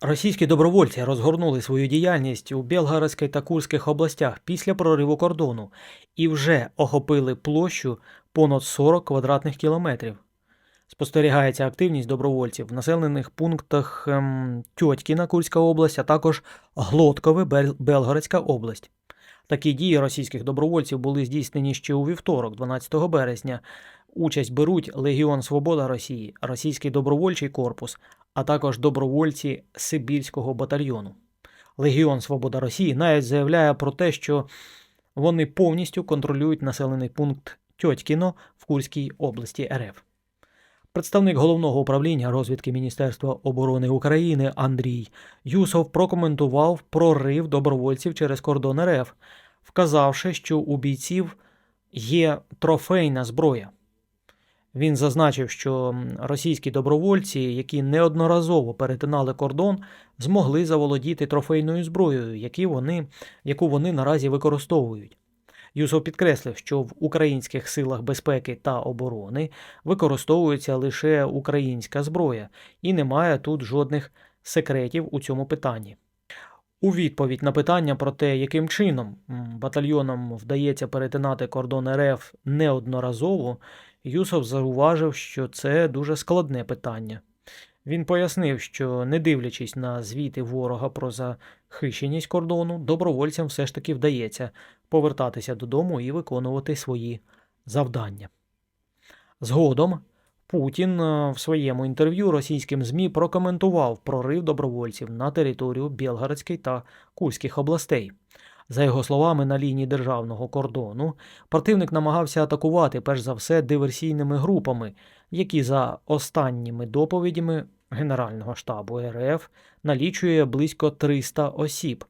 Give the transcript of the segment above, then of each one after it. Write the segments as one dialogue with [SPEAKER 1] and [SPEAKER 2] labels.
[SPEAKER 1] Російські добровольці розгорнули свою діяльність у Білгородській та Курських областях після прориву кордону і вже охопили площу понад 40 квадратних кілометрів. Спостерігається активність добровольців в населених пунктах ем, Тьотькіна, Курська область, а також Глоткове, Бел- Белгородська область. Такі дії російських добровольців були здійснені ще у вівторок, 12 березня. Участь беруть Легіон Свобода Росії, Російський добровольчий корпус, а також добровольці Сибірського батальйону. Легіон Свобода Росії навіть заявляє про те, що вони повністю контролюють населений пункт Тьотькіно в Курській області РФ. Представник головного управління розвідки Міністерства оборони України Андрій Юсов прокоментував прорив добровольців через кордон РФ, вказавши, що у бійців є трофейна зброя. Він зазначив, що російські добровольці, які неодноразово перетинали кордон, змогли заволодіти трофейною зброєю, які вони, яку вони наразі використовують. Юсов підкреслив, що в українських силах безпеки та оборони використовується лише українська зброя, і немає тут жодних секретів у цьому питанні. У відповідь на питання про те, яким чином батальйонам вдається перетинати кордон РФ неодноразово, Юсов зауважив, що це дуже складне питання. Він пояснив, що не дивлячись на звіти ворога про захищеність кордону, добровольцям все ж таки вдається повертатися додому і виконувати свої завдання. Згодом Путін е, в своєму інтерв'ю російським ЗМІ прокоментував прорив добровольців на територію Білгородської та Курських областей. За його словами, на лінії державного кордону противник намагався атакувати перш за все диверсійними групами, які за останніми доповідями Генерального штабу РФ налічує близько 300 осіб,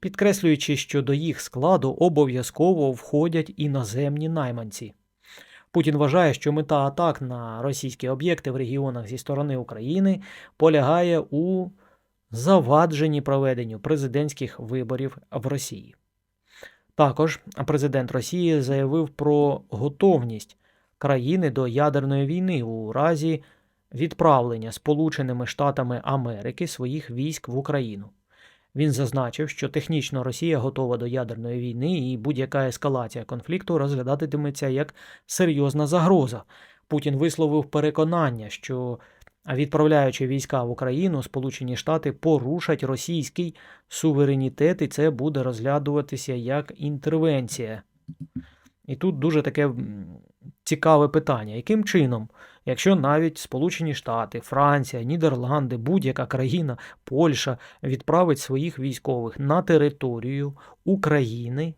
[SPEAKER 1] підкреслюючи, що до їх складу обов'язково входять іноземні найманці. Путін вважає, що мета атак на російські об'єкти в регіонах зі сторони України полягає у завадженні проведенню президентських виборів в Росії. Також президент Росії заявив про готовність країни до ядерної війни у разі відправлення Сполученими Штатами Америки своїх військ в Україну. Він зазначив, що технічно Росія готова до ядерної війни і будь-яка ескалація конфлікту розглядатиметься як серйозна загроза. Путін висловив переконання, що відправляючи війська в Україну, Сполучені Штати порушать російський суверенітет, і це буде розглядуватися як інтервенція. І тут дуже таке цікаве питання: яким чином, якщо навіть Сполучені Штати, Франція, Нідерланди, будь-яка країна, Польща відправить своїх військових на територію України,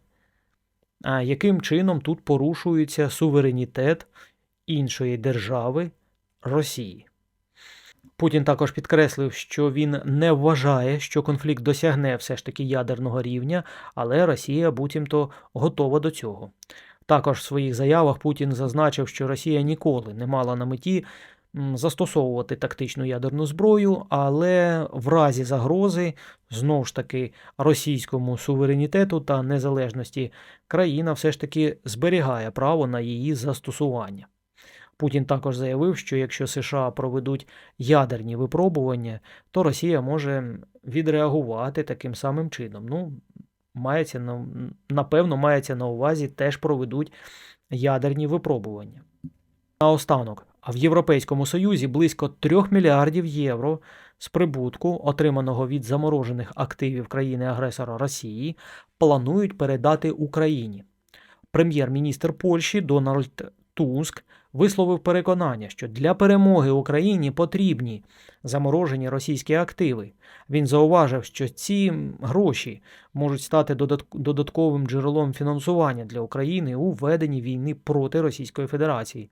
[SPEAKER 1] а яким чином тут порушується суверенітет іншої держави Росії? Путін також підкреслив, що він не вважає, що конфлікт досягне все ж таки ядерного рівня, але Росія буцімто готова до цього. Також в своїх заявах Путін зазначив, що Росія ніколи не мала на меті застосовувати тактичну ядерну зброю, але в разі загрози знову ж таки російському суверенітету та незалежності країна все ж таки зберігає право на її застосування. Путін також заявив, що якщо США проведуть ядерні випробування, то Росія може відреагувати таким самим чином. Ну, мається на, напевно, мається на увазі теж проведуть ядерні випробування. Наостанок, а в Європейському Союзі близько 3 мільярдів євро з прибутку, отриманого від заморожених активів країни-агресора Росії, планують передати Україні. Прем'єр-міністр Польщі Дональд Туск висловив переконання, що для перемоги Україні потрібні заморожені російські активи. Він зауважив, що ці гроші можуть стати додатковим джерелом фінансування для України у веденні війни проти Російської Федерації.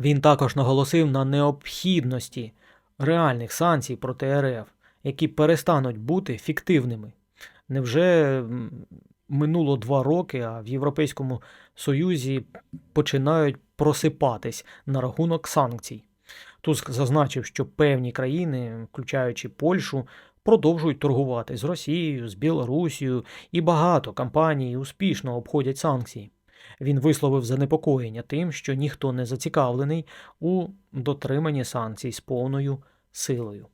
[SPEAKER 1] Він також наголосив на необхідності реальних санкцій проти РФ, які перестануть бути фіктивними. Невже минуло два роки, а в Європейському Союзі починають просипатись на рахунок санкцій? Туск зазначив, що певні країни, включаючи Польщу, продовжують торгувати з Росією, з Білорусією, і багато компаній успішно обходять санкції. Він висловив занепокоєння тим, що ніхто не зацікавлений у дотриманні санкцій з повною силою.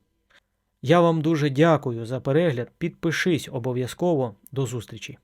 [SPEAKER 1] Я вам дуже дякую за перегляд. Підпишись обов'язково. До зустрічі!